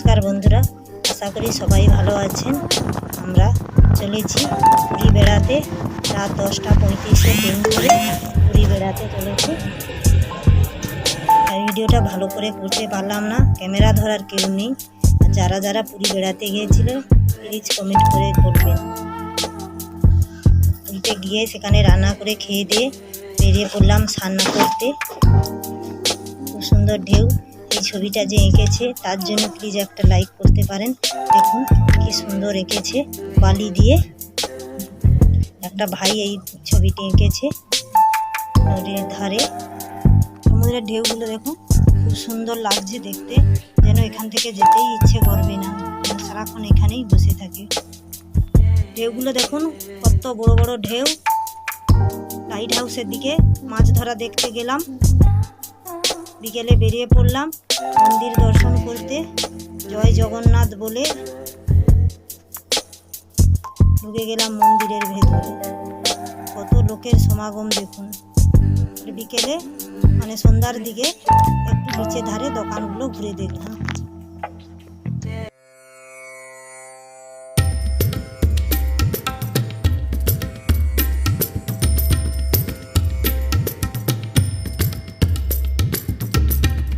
আশা করি সবাই ভালো আছেন। আমরা চলেছি পুরী বেড়াতে রাত দশটা পঁয়ত্রিশে ট্রেন করে পুরী বেড়াতে চলেছি ভিডিওটা ভালো করে করতে পারলাম না, ক্যামেরা ধরার কেউ নেই। যারা যারা পুরী বেড়াতে গিয়েছিলেন প্লিজ কমেন্ট করে বলবেন। পুরীতে গিয়ে সেখানে রান্না করে খেয়ে দিয়ে বেরিয়ে পড়লাম স্নান করতে খুব সুন্দর ঢেউ। এই ছবিটা যে এঁকেছে, তার জন্য প্লিজ একটা লাইক করতে পারেন। দেখুন কি সুন্দর এঁকেছে বালি দিয়ে। একটা ভাই এই ছবিটি এঁকেছে নদীর ধারে। সমুদ্রের ঢেউগুলো দেখুন, খুব সুন্দর লাগছে দেখতে। যেন এখান থেকে যেতেই ইচ্ছে করবে না। সারাক্ষণ এখানেই বসে থাকি। ঢেউগুলো দেখুন, কত বড় বড় ঢেউ। লাইট হাউসের দিকে মাছ ধরা দেখতে গেলাম। বিকেলে বেরিয়ে পড়লাম মন্দির দর্শন করতে। জয় জগন্নাথ বলে ঢুকে গেলাম মন্দিরের ভেতরে। কত লোকের সমাগম দেখুন। বিকেলে মানে সন্ধ্যার দিকে, একটু নিচে ধারে দোকানগুলো ঘুরে দেখলাম।